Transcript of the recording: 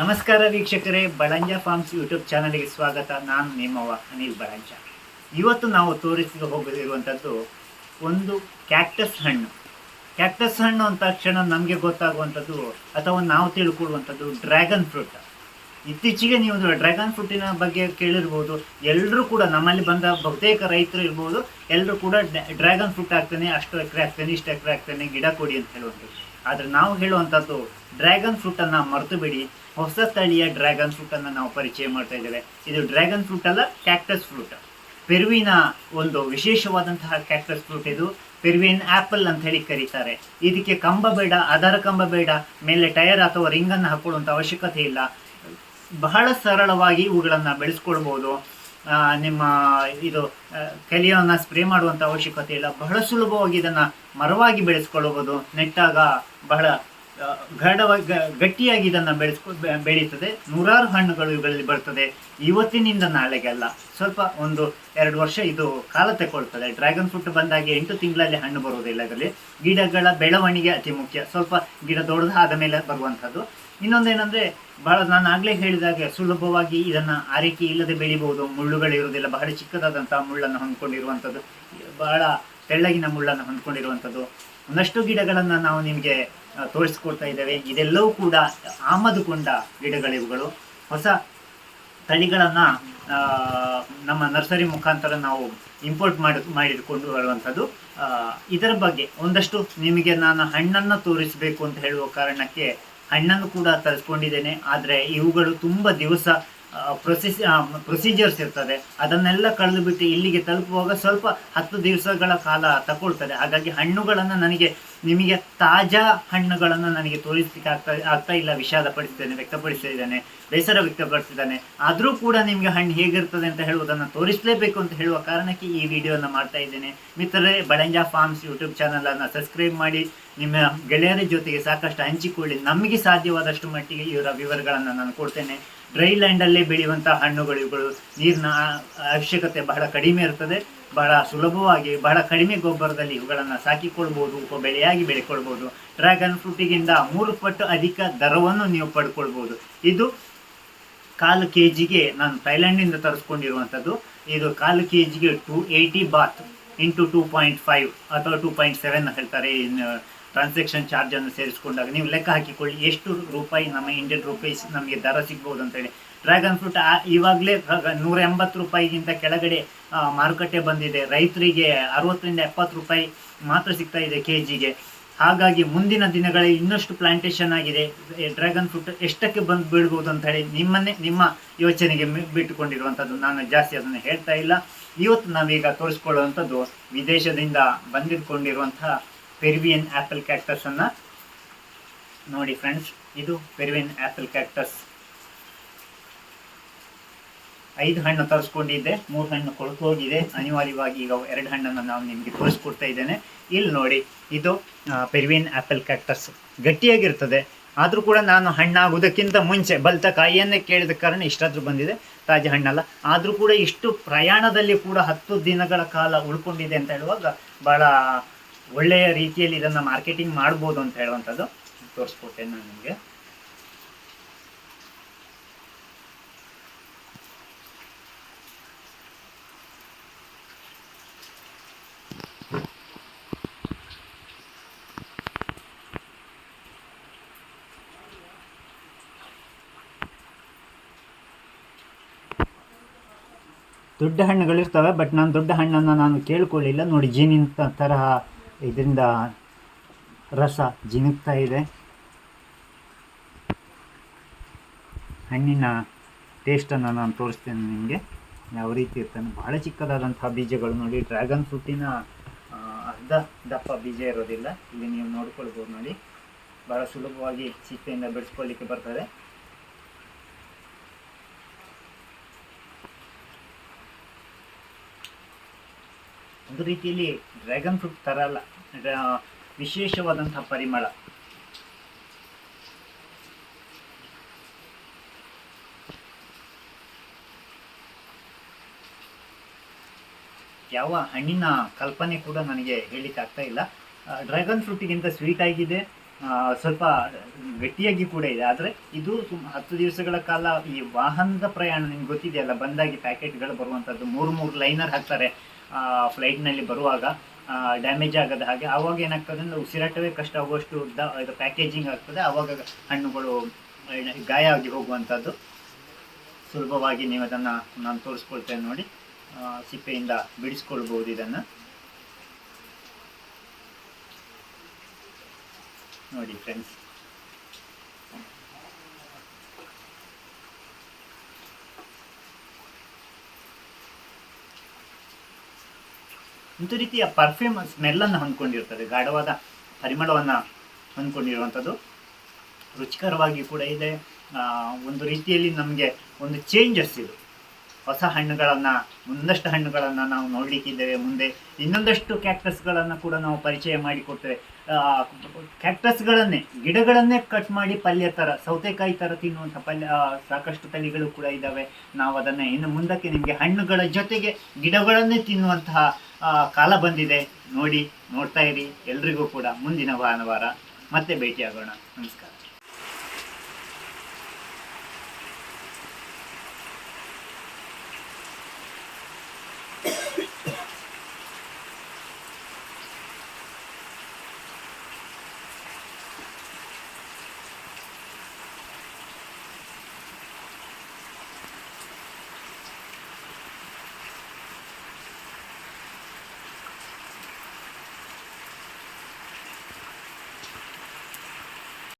ನಮಸ್ಕಾರ ವೀಕ್ಷಕರೇ, Balanja farms YouTube ಚಾನಲ್ಗೆ ಸ್ವಾಗತ. ನಾನು ನಿಮ್ಮವ ಅನಿಲ್ ಬಳಂಜ. ಇವತ್ತು ನಾವು ತೋರಿಸಿ ಹೋಗಲಿರುವಂಥದ್ದು ಒಂದು ಕ್ಯಾಕ್ಟಸ್ ಹಣ್ಣು. ಕ್ಯಾಕ್ಟಸ್ ಹಣ್ಣು ಅಂತ ತಕ್ಷಣ ನಮಗೆ ಗೊತ್ತಾಗುವಂಥದ್ದು ಅಥವಾ ನಾವು ತಿಳ್ಕೊಳ್ಳುವಂಥದ್ದು ಡ್ರ್ಯಾಗನ್ ಫ್ರೂಟ್. ಇತ್ತೀಚೆಗೆ ನೀವು ಡ್ರ್ಯಾಗನ್ ಫ್ರೂಟಿನ ಬಗ್ಗೆ ಕೇಳಿರ್ಬೋದು ಎಲ್ಲರೂ ಕೂಡ ನಮ್ಮಲ್ಲಿ ಬಂದ ಬಹುತೇಕ ರೈತರು ಇರ್ಬೋದು ಎಲ್ಲರೂ ಕೂಡ ಡ್ರ್ಯಾಗನ್ ಫ್ರೂಟ್ ಹಾಕ್ತಾನೆ, ಅಷ್ಟು ಎಕರೆ ಆಗ್ತಾನೆ ಇಷ್ಟು ಎಕರೆ ಆಗ್ತಾನೆ ಗಿಡ ಕೊಡಿ ಅಂತ ಹೇಳುವಂಥದ್ದು. ಆದರೆ ನಾವು ಹೇಳುವಂಥದ್ದು, ಡ್ರ್ಯಾಗನ್ ಫ್ರೂಟನ್ನು ಮರೆತು ಬಿಡಿ ಹೊಸ ತಳಿಯ ಡ್ರ್ಯಾಗನ್ ಫ್ರೂಟನ್ನು ನಾವು ಪರಿಚಯ ಮಾಡ್ತಾ ಇದ್ದೇವೆ. ಇದು ಡ್ರ್ಯಾಗನ್ ಫ್ರೂಟ್ ಅಲ್ಲ, ಕ್ಯಾಕ್ಟಸ್ ಫ್ರೂಟ್. ಪೆರುವಿನ ಒಂದು ವಿಶೇಷವಾದಂತಹ ಕ್ಯಾಕ್ಟಸ್ ಫ್ರೂಟ್ ಇದು. ಪೆರ್ವಿನ್ ಆ್ಯಪಲ್ ಅಂತ ಹೇಳಿ ಕರೀತಾರೆ. ಇದಕ್ಕೆ ಕಂಬ ಬೇಡ ಆಧಾರ ಕಂಬ ಬೇಡ ಮೇಲೆ ಟೈರ್ ಅಥವಾ ರಿಂಗನ್ನು ಹಾಕೊಳ್ಳುವಂಥ ಅವಶ್ಯಕತೆ ಇಲ್ಲ. ಬಹಳ ಸರಳವಾಗಿ ಇವುಗಳನ್ನು ಬೆಳೆಸ್ಕೊಳ್ಬೋದು. ನಿಮ್ಮ, ಇದು ಕಲಿಯನ್ನು ಸ್ಪ್ರೇ ಮಾಡುವಂಥ ಅವಶ್ಯಕತೆ ಇಲ್ಲ. ಬಹಳ ಸುಲಭವಾಗಿ ಇದನ್ನು ಮರವಾಗಿ ಬೆಳೆಸ್ಕೊಳ್ಬೋದು. ನೆಟ್ಟಾಗ ಬಹಳ ಗಾಢವಾಗಿ ಗಟ್ಟಿಯಾಗಿ ಇದನ್ನು ಬೆಳೆಸ್ಕೊ ಬೆಳೀತದೆ. ನೂರಾರು ಹಣ್ಣುಗಳು ಇವುಗಳಲ್ಲಿ ಬರ್ತದೆ. ಇವತ್ತಿನಿಂದ ನಾಳೆಗೆಲ್ಲ ಸ್ವಲ್ಪ ಒಂದು ಎರಡು ವರ್ಷ ಇದು ಕಾಲ ತಗೊಳ್ತದೆ. ಡ್ರ್ಯಾಗನ್ ಫ್ರೂಟ್ ಬಂದಾಗ ಎಂಟು ತಿಂಗಳಲ್ಲಿ ಹಣ್ಣು ಬರುವುದಿಲ್ಲ ಅದರಲ್ಲಿ ಗಿಡಗಳ ಬೆಳವಣಿಗೆ ಅತಿ ಮುಖ್ಯ. ಸ್ವಲ್ಪ ಗಿಡ ದೊಡ್ಡದಾದ ಮೇಲೆ ಬರುವಂಥದ್ದು. ಇನ್ನೊಂದೇನೆಂದರೆ ಬಹಳ ನಾನು ಆಗಲೇ ಹೇಳಿದಾಗೆ ಸುಲಭವಾಗಿ ಇದನ್ನು ಆರೈಕೆ ಇಲ್ಲದೆ ಬೆಳಿಬಹುದು ಮುಳ್ಳುಗಳಿರುವುದಿಲ್ಲ ಬಹಳ ಚಿಕ್ಕದಾದಂತಹ ಮುಳ್ಳನ್ನು ಹೊಂದ್ಕೊಂಡಿರುವಂಥದ್ದು ಬಹಳ ತೆಳ್ಳಗಿನ ಮುಳ್ಳನ್ನು ಹೊಂದ್ಕೊಂಡಿರುವಂಥದ್ದು ಒಂದಷ್ಟು ಗಿಡಗಳನ್ನು ನಾವು ನಿಮಗೆ ತೋರಿಸ್ಕೊಡ್ತಾ ಇದ್ದೇವೆ. ಇದೆಲ್ಲವೂ ಕೂಡ ಆಮದುಕೊಂಡ ಗಿಡಗಳಿವುಗಳು. ಹೊಸ ತಳಿಗಳನ್ನು ನಮ್ಮ ನರ್ಸರಿ ಮುಖಾಂತರ ನಾವು ಇಂಪೋರ್ಟ್ ಮಾಡಿ, ಮಾಡಿಕೊಂಡು ಬರುವಂಥದ್ದು ಇದರ ಬಗ್ಗೆ ಒಂದಷ್ಟು ನಿಮಗೆ ನಾನು ಹಣ್ಣನ್ನು ತೋರಿಸಬೇಕು ಅಂತ ಹೇಳುವ ಕಾರಣಕ್ಕೆ ಹಣ್ಣನ್ನು ಕೂಡ ತರಿಸ್ಕೊಂಡಿದ್ದೇನೆ. ಆದರೆ ಇವುಗಳು ತುಂಬ ದಿವಸ ಪ್ರೊಸೀಸ್ ಪ್ರೊಸೀಜರ್ಸ್ ಇರ್ತದೆ. ಅದನ್ನೆಲ್ಲ ಕಳೆದು ಬಿಟ್ಟು ಇಲ್ಲಿಗೆ ತಲುಪುವಾಗ ಸ್ವಲ್ಪ ಹತ್ತು ದಿವಸಗಳ ಕಾಲ ತಗೊಳ್ತದೆ. ಹಾಗಾಗಿ ಹಣ್ಣುಗಳನ್ನು ನನಗೆ, ನಿಮಗೆ ತಾಜಾ ಹಣ್ಣುಗಳನ್ನು ನನಗೆ ತೋರಿಸ್ಲಿಕ್ಕೆ ಆಗ್ತಾ ಆಗ್ತಾ ಇಲ್ಲ. ವಿಷಾದ ಪಡಿಸಿದ್ದೇನೆ ವ್ಯಕ್ತಪಡಿಸಿದ್ದೇನೆ ಬೇಸರ ವ್ಯಕ್ತಪಡಿಸಿದ್ದಾನೆ ಆದರೂ ಕೂಡ ನಿಮಗೆ ಹಣ್ಣು ಹೇಗಿರ್ತದೆ ಅಂತ ಹೇಳುವುದನ್ನು ತೋರಿಸಲೇಬೇಕು ಅಂತ ಹೇಳುವ ಕಾರಣಕ್ಕೆ ಈ ವಿಡಿಯೋನ ಮಾಡ್ತಾ ಇದ್ದೇನೆ. ಮಿತ್ರರೇ, ಬಳಂಜ ಫಾರ್ಮ್ಸ್ ಯೂಟ್ಯೂಬ್ ಚಾನಲನ್ನು ಸಬ್ಸ್ಕ್ರೈಬ್ ಮಾಡಿ. ನಿಮ್ಮ ಗೆಳೆಯರ ಜೊತೆಗೆ ಸಾಕಷ್ಟು ಹಂಚಿಕೊಳ್ಳಿ. ನಮಗೆ ಸಾಧ್ಯವಾದಷ್ಟು ಮಟ್ಟಿಗೆ ಇವರ ವಿವರಗಳನ್ನು ನಾನು ಕೊಡ್ತೇನೆ. ಡ್ರೈ ಲ್ಯಾಂಡಲ್ಲಿ ಬೆಳೆಯುವಂಥ ಹಣ್ಣುಗಳು ಇವುಗಳು ನೀರಿನ ಅವಶ್ಯಕತೆ ಬಹಳ ಕಡಿಮೆ ಇರ್ತದೆ. ಬಹಳ ಸುಲಭವಾಗಿ ಬಹಳ ಕಡಿಮೆ ಗೊಬ್ಬರದಲ್ಲಿ ಇವುಗಳನ್ನು ಸಾಕಿಕೊಳ್ಬೋದು ಉಪ ಬೆಳೆಯಾಗಿ ಬೆಳೆಕೊಳ್ಬೋದು ಡ್ರ್ಯಾಗನ್ ಫ್ರೂಟಿಗಿಂತ ಮೂರು ಪಟ್ಟು ಅಧಿಕ ದರವನ್ನು ನೀವು ಪಡ್ಕೊಳ್ಬೋದು. ಇದು ಕಾಲು ಕೆ ಜಿಗೆ ನಾನು ಥೈಲ್ಯಾಂಡಿಂದ ತರಿಸ್ಕೊಂಡಿರುವಂಥದ್ದು. ಇದು ಕಾಲು ಕೆ ಜಿಗೆ to eighty baht into two point five ಅಥವಾ ಟೂ ಪಾಯಿಂಟ್ ಸೆವೆನ್ ಹೇಳ್ತಾರೆ ಟ್ರಾನ್ಸಾಕ್ಷನ್ ಚಾರ್ಜನ್ನು ಸೇರಿಸಿಕೊಂಡಾಗ ನೀವು ಲೆಕ್ಕ ಹಾಕಿಕೊಳ್ಳಿ. ಎಷ್ಟು ರೂಪಾಯಿ ನಮ್ಮ ಇಂಡಿಯನ್ ರೂಪೀಸ್ ನಮಗೆ ದರ ಸಿಗ್ಬೋದು ಅಂತೇಳಿ ಡ್ರ್ಯಾಗನ್ ಫ್ರೂಟ್ ಇವಾಗಲೇ ನೂರ ಎಂಬತ್ತು ರೂಪಾಯಿಗಿಂತ ಕೆಳಗಡೆ ಮಾರುಕಟ್ಟೆ ಬಂದಿದೆ. ರೈತರಿಗೆ ಅರವತ್ತರಿಂದ ಎಪ್ಪತ್ತು ರೂಪಾಯಿ ಮಾತ್ರ ಸಿಗ್ತಾ ಇದೆ ಕೆ ಜಿಗೆ ಹಾಗಾಗಿ ಮುಂದಿನ ದಿನಗಳಲ್ಲಿ ಇನ್ನಷ್ಟು ಪ್ಲಾಂಟೇಶನ್ ಆಗಿದೆ. ಡ್ರ್ಯಾಗನ್ ಫ್ರೂಟ್ ಎಷ್ಟಕ್ಕೆ ಬಂದು ಬೀಳ್ಬೋದು ಅಂತ ಹೇಳಿ ನಿಮ್ಮನ್ನೇ, ನಿಮ್ಮ ಯೋಚನೆಗೆ ಬಿಟ್ಟುಕೊಂಡಿರುವಂಥದ್ದು ನಾನು ಜಾಸ್ತಿ ಅದನ್ನು ಹೇಳ್ತಾ ಇಲ್ಲ. ಇವತ್ತು ನಾವೀಗ ತೋರಿಸ್ಕೊಳ್ಳುವಂಥದ್ದು ವಿದೇಶದಿಂದ ಬಂದಿಟ್ಕೊಂಡಿರುವಂತಹ ಪೆರಿವಿಯನ್ ಆ್ಯಪಲ್ ಕ್ಯಾಕ್ಟಸನ್ನು ನೋಡಿ ಫ್ರೆಂಡ್ಸ್, ಇದು ಪೆರಿವಿಯನ್ ಆ್ಯಪಲ್ ಕ್ಯಾಕ್ಟಸ್. ಐದು ಹಣ್ಣು ತರಿಸ್ಕೊಂಡಿದ್ದೆ, ಮೂರು ಹಣ್ಣು ಕೊಳ್ತು ಹೋಗಿದೆ. ಅನಿವಾರ್ಯವಾಗಿ ಈಗ ಎರಡು ಹಣ್ಣನ್ನು ನಾವು ನಿಮಗೆ ತೋರಿಸ್ಕೊಡ್ತಾ ಇದ್ದೇನೆ. ಇಲ್ಲಿ ನೋಡಿ, ಇದು ಪೆರಿವಿನ್ ಆ್ಯಪಲ್ ಕ್ಯಾಕ್ಟಸ್. ಗಟ್ಟಿಯಾಗಿರ್ತದೆ. ಆದರೂ ಕೂಡ ನಾನು ಹಣ್ಣಾಗುವುದಕ್ಕಿಂತ ಮುಂಚೆ ಬಲ್ತ ಕಾಯಿಯನ್ನೇ ಕೇಳಿದ ಕಾರಣ ಇಷ್ಟಾದರೂ ಬಂದಿದೆ. ತಾಜಾ ಹಣ್ಣಲ್ಲ. ಆದರೂ ಕೂಡ ಇಷ್ಟು ಪ್ರಯಾಣದಲ್ಲಿ ಕೂಡ ಹತ್ತು ದಿನಗಳ ಕಾಲ ಉಳ್ಕೊಂಡಿದೆ ಅಂತ ಹೇಳುವಾಗ ಭಾಳ ಒಳ್ಳೆಯ ರೀತಿಯಲ್ಲಿ ಇದನ್ನು ಮಾರ್ಕೆಟಿಂಗ್ ಮಾಡ್ಬೋದು ಅಂತ ಹೇಳುವಂಥದ್ದು ತೋರಿಸ್ಕೊಟ್ಟೆ ನಾನು ನಿಮಗೆ. ದೊಡ್ಡ ಹಣ್ಣುಗಳಿರ್ತವೆ ಬಟ್ ನಾನು ದೊಡ್ಡ ಹಣ್ಣನ್ನು ನಾನು ಕೇಳ್ಕೊಳ್ಳಿಲ್ಲ. ನೋಡಿ ಜೀನಿನ ತರಹ ಇದರಿಂದ ರಸ ಜಿನುಗ್ತಾ ಇದೆ. ಹಣ್ಣಿನ ಟೇಸ್ಟನ್ನು ನಾನು ತೋರಿಸ್ತೇನೆ ನಿಮಗೆ. ಯಾವ ರೀತಿ ಇರ್ತಾನೆ? ಬಹಳ ಚಿಕ್ಕದಾದಂಥ ಬೀಜಗಳು ನೋಡಿ. ಡ್ರ್ಯಾಗನ್ ಫ್ರೂಟಿನ ಅರ್ಧ ದಪ್ಪ ಬೀಜ ಇರೋದಿಲ್ಲ. ಇಲ್ಲಿ ನೀವು ನೋಡ್ಕೊಳ್ಬೋದು ನೋಡಿ. ಭಾಳ ಸುಲಭವಾಗಿ ಸಿಪ್ಪೆಯಿಂದ ಬೆಳೆಸ್ಕೊಳ್ಳಿಕ್ಕೆ ಬರ್ತದೆ. ಒಂದು ರೀತಿಯಲ್ಲಿ ಡ್ರ್ಯಾಗನ್ ಫ್ರೂಟ್ ಥರ ಅಲ್ಲ. ವಿಶೇಷವಾದಂತಹ ಪರಿಮಳ. ಯಾವ ಹಣ್ಣಿನ ಕಲ್ಪನೆ ಕೂಡ ನನಗೆ ಆಗ್ತಾ ಇಲ್ಲ. ಡ್ರ್ಯಾಗನ್ ಫ್ರೂಟಿಗಿಂತ ಸ್ವೀಟ್ ಆಗಿದೆ. ಸ್ವಲ್ಪ ಗಟ್ಟಿಯಾಗಿ ಕೂಡ ಇದೆ. ಆದರೆ ಇದು ಸುಮ್ ಹತ್ತು ದಿವಸಗಳ ಕಾಲ ಈ ವಾಹನದ ಪ್ರಯಾಣ ನಿಮ್ಗೆ ಗೊತ್ತಿದೆಯಲ್ಲ, ಬಂದಾಗಿ ಪ್ಯಾಕೆಟ್ಗಳು ಬರುವಂಥದ್ದು ಮೂರು ಮೂರು ಲೈನರ್ ಹಾಕ್ತಾರೆ. ಫ್ಲೈಟ್ನಲ್ಲಿ ಬರುವಾಗ ಡ್ಯಾಮೇಜ್ ಆಗದ ಹಾಗೆ ಆವಾಗ ಏನಾಗ್ತದೆ ಅಂದರೆ ಉಸಿರಾಟವೇ ಕಷ್ಟ ಆಗುವಷ್ಟು ಇದು ಪ್ಯಾಕೇಜಿಂಗ್ ಆಗ್ತದೆ. ಆವಾಗ ಹಣ್ಣುಗಳು ಗಾಯ ಆಗಿ ಹೋಗುವಂಥದ್ದು. ಸುಲಭವಾಗಿ ನೀವು ಅದನ್ನು ನಾನು ತೋರಿಸ್ಕೊಳ್ತೇನೆ ನೋಡಿ. ಸಿಪ್ಪೆಯಿಂದ ಬಿಡಿಸ್ಕೊಳ್ಬೋದು ಇದನ್ನು. ನೋಡಿ ಫ್ರೆಂಡ್ಸ್ ಒಂದು ರೀತಿಯ ಪರ್ಫ್ಯೂಮ್ ಸ್ಮೆಲ್ಲನ್ನು ಹೊಂದ್ಕೊಂಡಿರ್ತದೆ. ಗಾಢವಾದ ಪರಿಮಳವನ್ನು ಹೊಂದ್ಕೊಂಡಿರುವಂಥದ್ದು. ರುಚಿಕರವಾಗಿ ಕೂಡ ಇದೆ. ಒಂದು ರೀತಿಯಲ್ಲಿ ನಮಗೆ ಒಂದು ಚೇಂಜಸ್ ಇದು. ಹೊಸ ಹಣ್ಣುಗಳನ್ನು ಒಂದಷ್ಟು ಹಣ್ಣುಗಳನ್ನು ನಾವು ನೋಡಲಿಕ್ಕಿದ್ದೇವೆ. ಮುಂದೆ ಇನ್ನೊಂದಷ್ಟು ಕ್ಯಾಕ್ಟಸ್ಗಳನ್ನು ಕೂಡ ನಾವು ಪರಿಚಯ ಮಾಡಿಕೊಡ್ತೇವೆ. ಕ್ಯಾಕ್ಟಸ್ಗಳನ್ನೇ ಗಿಡಗಳನ್ನೇ ಕಟ್ ಮಾಡಿ ಪಲ್ಯ ಥರ ಸೌತೆಕಾಯಿ ಥರ ತಿನ್ನುವಂಥ ಪಲ್ಯ ಸಾಕಷ್ಟು ತಳಿಗಳು ಕೂಡ ಇದ್ದಾವೆ. ನಾವು ಅದನ್ನು ಇನ್ನು ಮುಂದಕ್ಕೆ ನಿಮಗೆ ಹಣ್ಣುಗಳ ಜೊತೆಗೆ ಗಿಡಗಳನ್ನೇ ತಿನ್ನುವಂತಹ ಕಾಲ ಬಂದಿದೆ. ನೋಡಿ ನೋಡ್ತಾ ಇರಿ. ಎಲ್ರಿಗೂ ಕೂಡ ಮುಂದಿನ ಭಾನುವಾರ ಮತ್ತೆ ಭೇಟಿಯಾಗೋಣ. ನಮಸ್ಕಾರ.